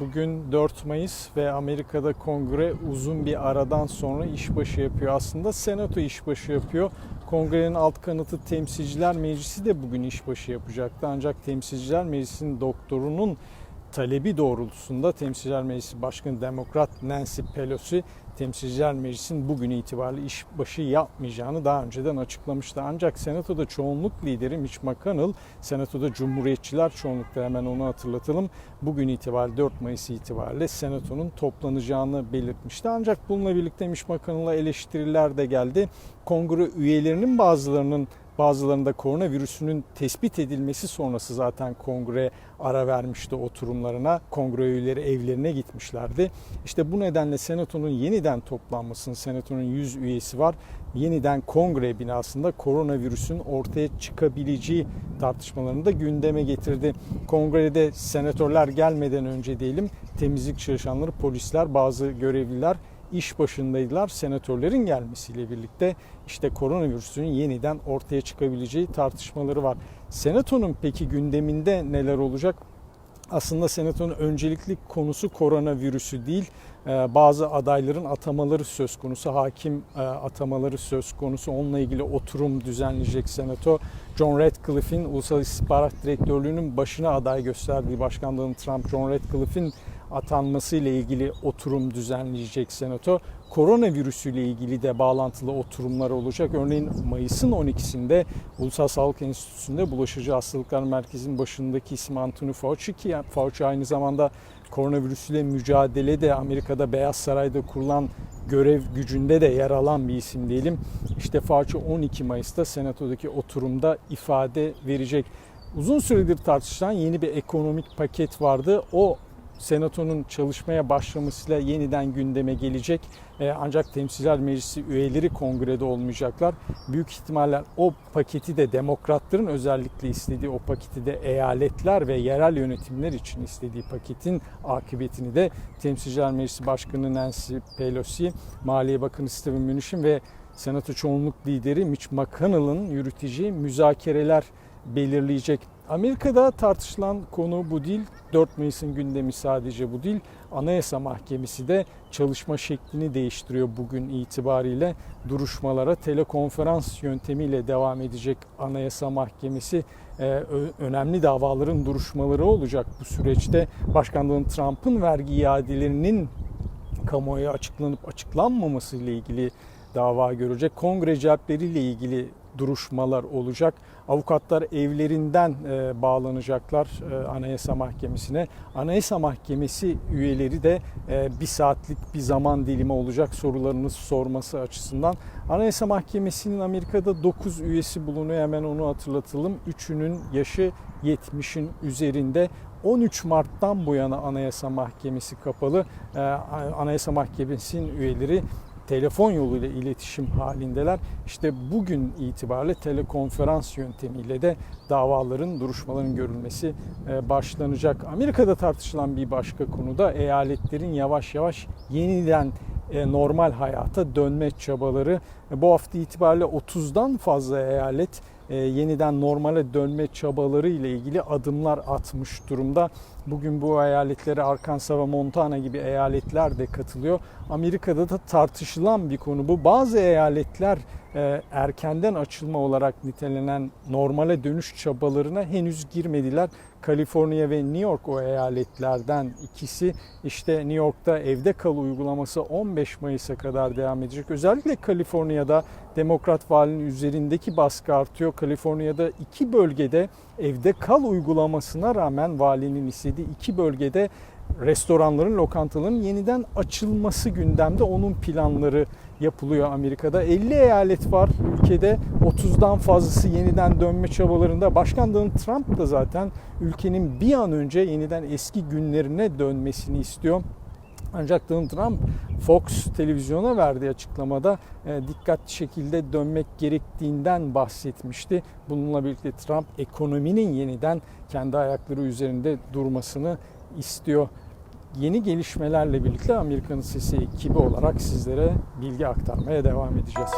Bugün 4 Mayıs ve Amerika'da kongre uzun bir aradan sonra işbaşı yapıyor. Aslında senato işbaşı yapıyor. Kongrenin alt kanıtı Temsilciler Meclisi de bugün işbaşı yapacaktı. Ancak Temsilciler Meclisi'nin doktorunun talebi doğrultusunda Temsilciler Meclisi Başkanı Demokrat Nancy Pelosi Temsilciler Meclisi'nin bugün itibariyle işbaşı yapmayacağını daha önceden açıklamıştı. Ancak Senato'da çoğunluk lideri Mitch McConnell, Senato'da Cumhuriyetçiler çoğunlukta hemen onu hatırlatalım. Bugün itibariyle 4 Mayıs itibariyle Senato'nun toplanacağını belirtmişti. Ancak bununla birlikte Mitch McConnell'a eleştiriler de geldi. Kongre üyelerinin bazılarının Bazılarında koronavirüsünün tespit edilmesi sonrası zaten kongre ara vermişti oturumlarına. Kongre üyeleri evlerine gitmişlerdi. İşte bu nedenle senatonun yeniden toplanmasının, senatonun 100 üyesi var. Yeniden kongre binasında koronavirüsün ortaya çıkabileceği tartışmalarını da gündeme getirdi. Kongrede senatörler gelmeden önce diyelim temizlik çalışanları, polisler, bazı görevliler iş başındaydılar. Senatörlerin gelmesiyle birlikte işte koronavirüsünün yeniden ortaya çıkabileceği tartışmaları var. Senatonun peki gündeminde neler olacak? Aslında Senato'nun öncelikli konusu koronavirüsü değil. Bazı adayların atamaları söz konusu, hakim atamaları söz konusu. Onunla ilgili oturum düzenleyecek Senato. John Radcliffe'in Ulusal İstihbarat Direktörlüğü'nün başına aday gösterdiği Başkan Donald Trump, John Radcliffe'in atanması ile ilgili oturum düzenleyecek Senato. Koronavirüsü ile ilgili de bağlantılı oturumlar olacak. Örneğin Mayıs'ın 12'sinde Ulusal Sağlık Enstitüsü'nde Bulaşıcı Hastalıklar Merkezi'nin başındaki isim Anthony Fauci ki Fauci aynı zamanda koronavirüsüyle mücadelede Amerika'da Beyaz Saray'da kurulan görev gücünde de yer alan bir isim diyelim. İşte Fauci 12 Mayıs'ta Senato'daki oturumda ifade verecek. Uzun süredir tartışılan yeni bir ekonomik paket vardı. O Senato'nun çalışmaya başlamasıyla yeniden gündeme gelecek. Ancak Temsilciler Meclisi üyeleri kongrede olmayacaklar. Büyük ihtimalle o paketi de demokratların özellikle istediği o paketi de eyaletler ve yerel yönetimler için istediği paketin akıbetini de Temsilciler Meclisi Başkanı Nancy Pelosi, Maliye Bakanı Steven Mnuchin ve Senato çoğunluk lideri Mitch McConnell'ın yürüteceği müzakereler belirleyecek. Amerika'da tartışılan konu bu değil. 4 Mayıs'ın gündemi sadece bu değil. Anayasa Mahkemesi de çalışma şeklini değiştiriyor bugün itibariyle. Duruşmalara telekonferans yöntemiyle devam edecek Anayasa Mahkemesi. Ee, önemli davaların duruşmaları olacak bu süreçte. Başkan Donald Trump'ın vergi iadelerinin kamuoya açıklanıp açıklanmaması ile ilgili dava görecek. Kongre cepleriyle ilgili duruşmalar olacak. Avukatlar evlerinden e, bağlanacaklar e, Anayasa Mahkemesi'ne. Anayasa Mahkemesi üyeleri de e, bir saatlik bir zaman dilimi olacak sorularını sorması açısından. Anayasa Mahkemesi'nin Amerika'da 9 üyesi bulunuyor. Hemen onu hatırlatalım. Üçünün yaşı 70'in üzerinde. 13 Mart'tan bu yana Anayasa Mahkemesi kapalı. Anayasa Mahkemesi'nin üyeleri telefon yoluyla iletişim halindeler. İşte bugün itibariyle telekonferans yöntemiyle de davaların, duruşmaların görülmesi başlanacak. Amerika'da tartışılan bir başka konu da eyaletlerin yavaş yavaş yeniden normal hayata dönme çabaları. Bu hafta itibariyle 30'dan fazla eyalet yeniden normale dönme çabaları ile ilgili adımlar atmış durumda. Bugün bu eyaletlere Arkansas ve Montana gibi eyaletler de katılıyor. Amerika'da da tartışılan bir konu bu. Bazı eyaletler erkenden açılma olarak nitelenen normale dönüş çabalarına henüz girmediler. Kaliforniya ve New York o eyaletlerden ikisi. İşte New York'ta evde kal uygulaması 15 Mayıs'a kadar devam edecek. Özellikle Kaliforniya'da Demokrat valinin üzerindeki baskı artıyor. Kaliforniya'da iki bölgede evde kal uygulamasına rağmen valinin istediği iki bölgede restoranların, lokantaların yeniden açılması gündemde. Onun planları yapılıyor Amerika'da. 50 eyalet var ülkede. 30'dan fazlası yeniden dönme çabalarında. Başkan Donald Trump da zaten ülkenin bir an önce yeniden eski günlerine dönmesini istiyor. Ancak Donald Trump Fox televizyona verdiği açıklamada dikkatli şekilde dönmek gerektiğinden bahsetmişti. Bununla birlikte Trump ekonominin yeniden kendi ayakları üzerinde durmasını istiyor. Yeni gelişmelerle birlikte Amerika'nın Sesi ekibi olarak sizlere bilgi aktarmaya devam edeceğiz.